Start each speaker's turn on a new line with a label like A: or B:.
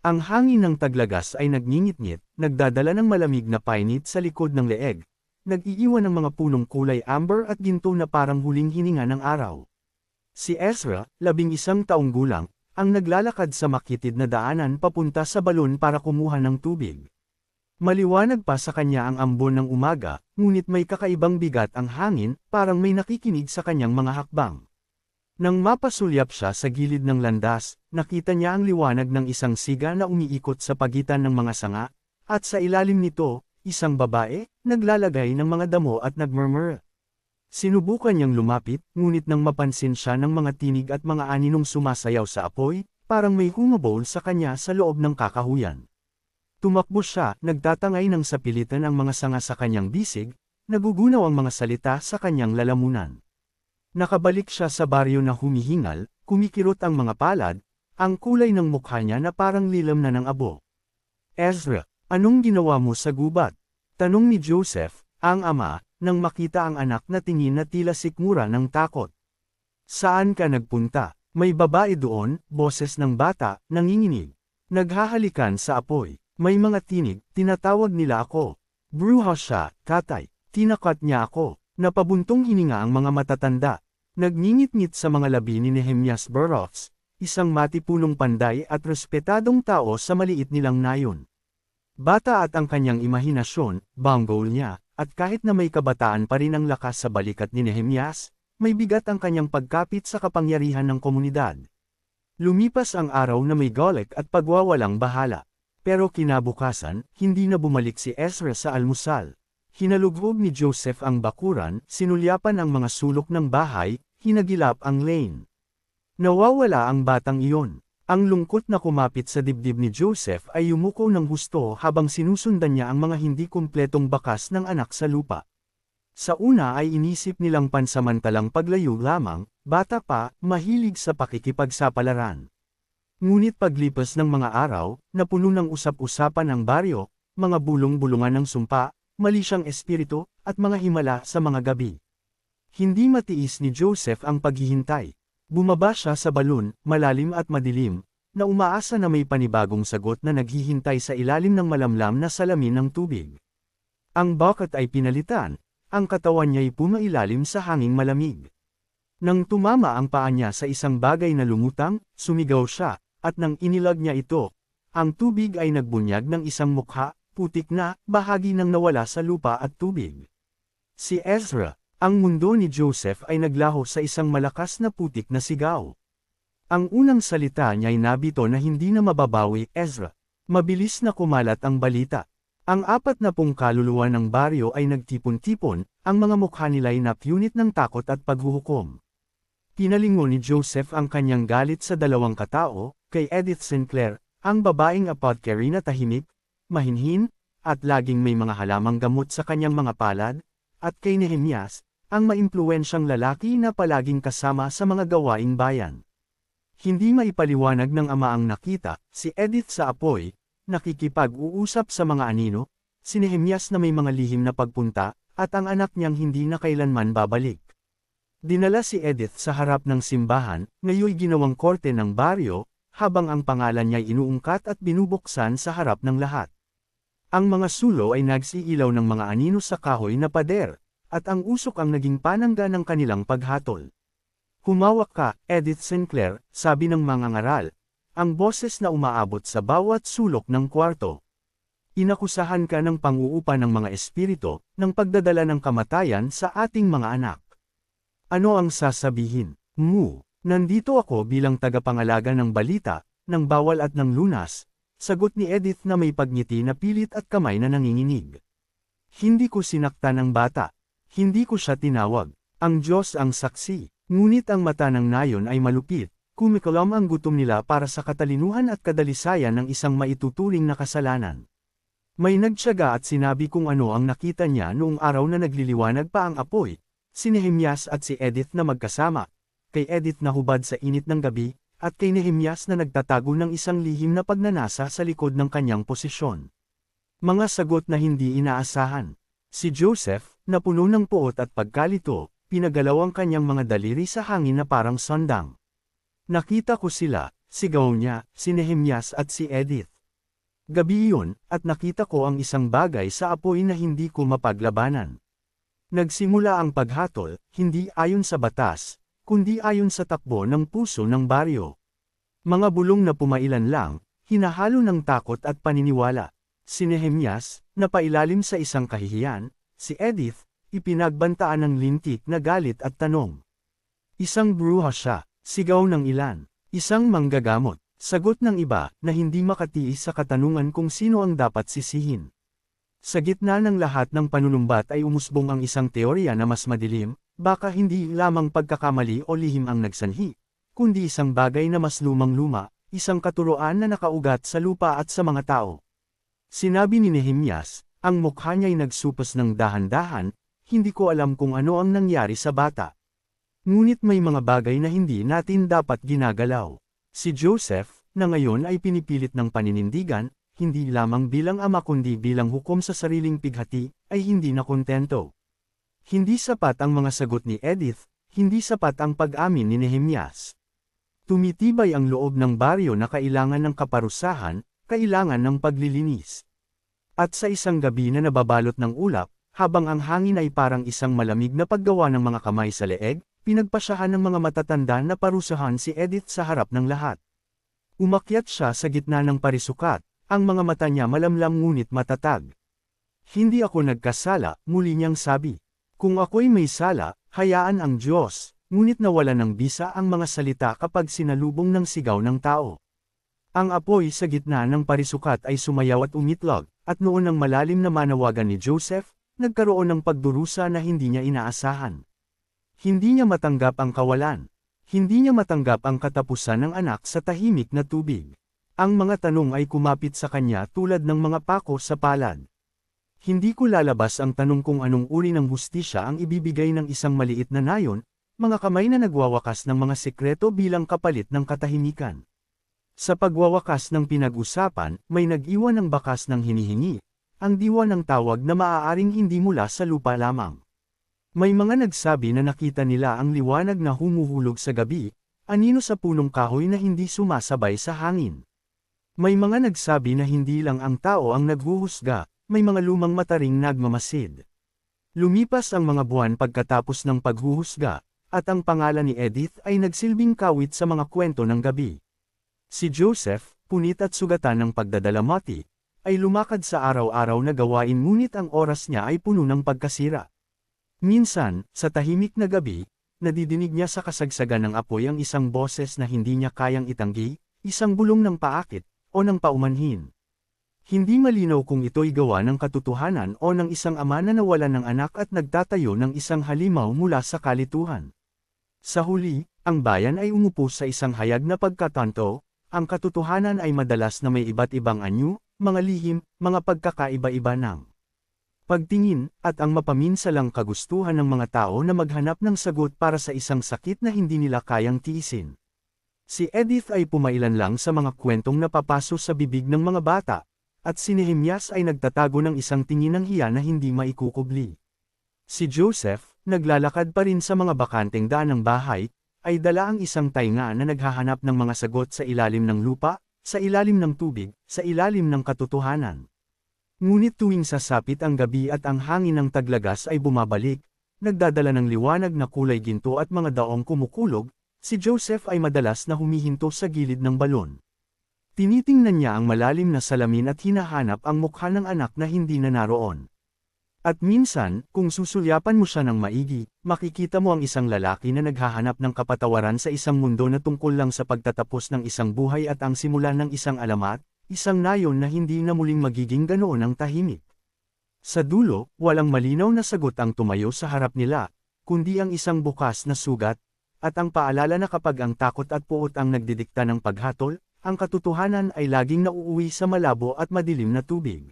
A: Ang hangin ng taglagas ay nagngingit-ngit, nagdadala ng malamig na painit sa likod ng leeg, nag-iiwan ng mga punong kulay amber at ginto na parang huling hininga ng araw. Si Ezra, labing isang taong gulang, ang naglalakad sa makitid na daanan papunta sa balon para kumuha ng tubig. Maliwanag pa sa kanya ang ambon ng umaga, ngunit may kakaibang bigat ang hangin, parang may nakikinig sa kanyang mga hakbang. Nang mapasulyap siya sa gilid ng landas, nakita niya ang liwanag ng isang siga na umiikot sa pagitan ng mga sanga, at sa ilalim nito, isang babae, naglalagay ng mga damo at nagmurmur. Sinubukan niyang lumapit, ngunit nang mapansin siya ng mga tinig at mga aninong sumasayaw sa apoy, parang may humabol sa kanya sa loob ng kakahuyan. Tumakbo siya, nagtatangay ng sapilitan ang mga sanga sa kanyang bisig, nagugunaw ang mga salita sa kanyang lalamunan. Nakabalik siya sa baryo na humihingal, kumikirot ang mga palad, ang kulay ng mukha niya na parang lilam na ng abo. Ezra, anong ginawa mo sa gubat? Tanong ni Joseph, ang ama, nang makita ang anak na tingin na tila sikmura ng takot. Saan ka nagpunta? May babae doon, boses ng bata, nanginginig. Naghahalikan sa apoy. May mga tinig, tinatawag nila ako. Bruha siya, katay. Tinakat niya ako. Napabuntong hininga ang mga matatanda. Nagngingit-ngit sa mga labi ni Nehemias Burroughs, isang matipunong panday at respetadong tao sa maliit nilang nayon. Bata at ang kanyang imahinasyon, banggol niya, at kahit na may kabataan pa rin ang lakas sa balikat ni Nehemias, may bigat ang kanyang pagkapit sa kapangyarihan ng komunidad. Lumipas ang araw na may golek at pagwawalang bahala. Pero kinabukasan, hindi na bumalik si Ezra sa almusal. Hinalugog ni Joseph ang bakuran, sinulyapan ang mga sulok ng bahay, hinagilap ang lane. Nawawala ang batang iyon. Ang lungkot na kumapit sa dibdib ni Joseph ay yumuko ng husto habang sinusundan niya ang mga hindi kumpletong bakas ng anak sa lupa. Sa una ay inisip nilang pansamantalang paglayo lamang, bata pa, mahilig sa pakikipagsapalaran. Ngunit paglipas ng mga araw, napuno ng usap-usapan ang baryo, mga bulong-bulungan ng sumpa, mali siyang espiritu, at mga himala sa mga gabi. Hindi matiis ni Joseph ang paghihintay. Bumaba siya sa balon, malalim at madilim, na umaasa na may panibagong sagot na naghihintay sa ilalim ng malamlam na salamin ng tubig. Ang bucket ay pinalitan, ang katawan niya'y pumailalim sa hanging malamig. Nang tumama ang paa niya sa isang bagay na lumutang, sumigaw siya, at nang inilag niya ito, ang tubig ay nagbunyag ng isang mukha, putik na, bahagi ng nawala sa lupa at tubig. Si Ezra, ang mundo ni Joseph ay naglaho sa isang malakas na putik na sigaw. Ang unang salita niya ay nabito na hindi na mababawi, Ezra. Mabilis na kumalat ang balita. Ang apat na pong kaluluwa ng baryo ay nagtipon-tipon, ang mga mukha nila ay napunit ng takot at paghuhukom. Pinalingon ni Joseph ang kanyang galit sa dalawang katao, kay Edith Sinclair, ang babaeng apothecary na tahimik, mahinhin, at laging may mga halamang gamot sa kanyang mga palad, at kay Nehemias, ang maimpluwensyang lalaki na palaging kasama sa mga gawaing bayan. Hindi maipaliwanag ng ama ang nakita, si Edith sa apoy, nakikipag-uusap sa mga anino, si Nehemias na may mga lihim na pagpunta, at ang anak niyang hindi na kailanman babalik. Dinala si Edith sa harap ng simbahan, ngayoy ginawang korte ng baryo, habang ang pangalan niya'y inuungkat at binubuksan sa harap ng lahat. Ang mga sulo ay nagsiilaw ng mga anino sa kahoy na pader, at ang usok ang naging panangga ng kanilang paghatol. Humawak ka, Edith Sinclair, sabi ng mga ngaral, ang boses na umaabot sa bawat sulok ng kwarto. Inakusahan ka ng panguupa ng mga espirito, ng pagdadala ng kamatayan sa ating mga anak. Ano ang sasabihin? Mu. Nandito ako bilang tagapangalaga ng balita, ng bawal at ng lunas, sagot ni Edith na may pagngiti na pilit at kamay na nanginginig. Hindi ko sinaktan ang bata. Hindi ko siya tinawag. Ang Diyos ang saksi. Ngunit ang mata ng nayon ay malupit. Kumikalam ang gutom nila para sa katalinuhan at kadalisayan ng isang maituturing na kasalanan. May nagtyaga at sinabi kung ano ang nakita niya noong araw na nagliliwanag pa ang apoy, si Nehemias at si Edith na magkasama, kay Edith na hubad sa init ng gabi, at kay Nehemias na nagtatago ng isang lihim na pagnanasa sa likod ng kanyang posisyon. Mga sagot na hindi inaasahan. Si Joseph, na puno ng puot at pagkalito, pinagalaw ang kanyang mga daliri sa hangin na parang sandang. Nakita ko sila, sigaw niya, si Nehemias at si Edith. Gabi iyon, at nakita ko ang isang bagay sa apoy na hindi ko mapaglabanan. Nagsimula ang paghatol, hindi ayon sa batas, kundi ayon sa takbo ng puso ng baryo. Mga bulong na pumailan lang, hinahalo ng takot at paniniwala. Si Nehemias, napailalim sa isang kahihiyan, si Edith, ipinagbantaan ng lintik na galit at tanong. Isang bruha siya, sigaw ng ilan, isang manggagamot, sagot ng iba na hindi makatiis sa katanungan kung sino ang dapat sisihin. Sa gitna ng lahat ng panunumbat ay umusbong ang isang teorya na mas madilim, baka hindi lamang pagkakamali o lihim ang nagsanhi, kundi isang bagay na mas lumang-luma, isang katuroan na nakaugat sa lupa at sa mga tao. Sinabi ni Nehemias, ang mukha niya'y nagsupas ng dahan-dahan, hindi ko alam kung ano ang nangyari sa bata. Ngunit may mga bagay na hindi natin dapat ginagalaw. Si Joseph, na ngayon ay pinipilit ng paninindigan, hindi lamang bilang ama kundi bilang hukom sa sariling pighati, ay hindi na kontento. Hindi sapat ang mga sagot ni Edith, hindi sapat ang pag-amin ni Nehemias. Tumitibay ang loob ng baryo na kailangan ng kaparusahan, kailangan ng paglilinis. At sa isang gabi na nababalot ng ulap, habang ang hangin ay parang isang malamig na paggawa ng mga kamay sa leeg, pinagpasyahan ng mga matatanda na parusahan si Edith sa harap ng lahat. Umakyat siya sa gitna ng parisukat, ang mga mata niya malamlam ngunit matatag. Hindi ako nagkasala, muli niyang sabi. Kung ako'y may sala, hayaan ang Diyos, ngunit nawala ng bisa ang mga salita kapag sinalubong ng sigaw ng tao. Ang apoy sa gitna ng parisukat ay sumayaw at umitlog, at noon ang malalim na manawagan ni Joseph, nagkaroon ng pagdurusa na hindi niya inaasahan. Hindi niya matanggap ang kawalan. Hindi niya matanggap ang katapusan ng anak sa tahimik na tubig. Ang mga tanong ay kumapit sa kanya tulad ng mga pako sa palad. Hindi ko lalabas ang tanong kung anong uri ng hustisya ang ibibigay ng isang maliit na nayon, mga kamay na nagwawakas ng mga sekreto bilang kapalit ng katahimikan. Sa pagwawakas ng pinag-usapan, may nag-iwan ng bakas ng hinihingi, ang diwa ng tawag na maaaring hindi mula sa lupa lamang. May mga nagsabi na nakita nila ang liwanag na humuhulog sa gabi, anino sa punong kahoy na hindi sumasabay sa hangin. May mga nagsabi na hindi lang ang tao ang naghuhusga, may mga lumang mataring nagmamasid. Lumipas ang mga buwan pagkatapos ng paghuhusga, at ang pangalan ni Edith ay nagsilbing kawit sa mga kwento ng gabi. Si Joseph, punit at sugatan ng pagdadalamati, ay lumakad sa araw-araw na gawain ngunit ang oras niya ay puno ng pagkasira. Minsan, sa tahimik na gabi, nadidinig niya sa kasagsagan ng apoy ang isang boses na hindi niya kayang itanggi, isang bulong ng paakit, o ng paumanhin. Hindi malinaw kung ito'y gawa ng katotohanan o ng isang ama na nawalan ng anak at nagtatayo ng isang halimaw mula sa kalituhan. Sa huli, ang bayan ay umupo sa isang hayag na pagkatanto, ang katotohanan ay madalas na may iba't ibang anyo, mga lihim, mga pagkakaiba-iba ng pagtingin, at ang mapaminsalang kagustuhan ng mga tao na maghanap ng sagot para sa isang sakit na hindi nila kayang tiisin. Si Edith ay pumailan lang sa mga kwentong napapaso sa bibig ng mga bata, at si Nehemias ay nagtatago ng isang tingin ng hiya na hindi maikukubli. Si Joseph, naglalakad pa rin sa mga bakanteng daan ng bahay, ay dala ang isang tainga na naghahanap ng mga sagot sa ilalim ng lupa, sa ilalim ng tubig, sa ilalim ng katotohanan. Ngunit tuwing sasapit ang gabi at ang hangin ng taglagas ay bumabalik, nagdadala ng liwanag na kulay ginto at mga daong kumukulog, si Joseph ay madalas na humihinto sa gilid ng balon. Tinitingnan niya ang malalim na salamin at hinahanap ang mukha ng anak na hindi na naroon. At minsan, kung susulyapan mo siya ng maigi, makikita mo ang isang lalaki na naghahanap ng kapatawaran sa isang mundo na tungkol lang sa pagtatapos ng isang buhay at ang simula ng isang alamat, isang nayon na hindi na muling magiging ganoon ang tahimik. Sa dulo, walang malinaw na sagot ang tumayo sa harap nila, kundi ang isang bukas na sugat, at ang paalala na kapag ang takot at puot ang nagdidikta ng paghatol, ang katotohanan ay laging nauuwi sa malabo at madilim na tubig.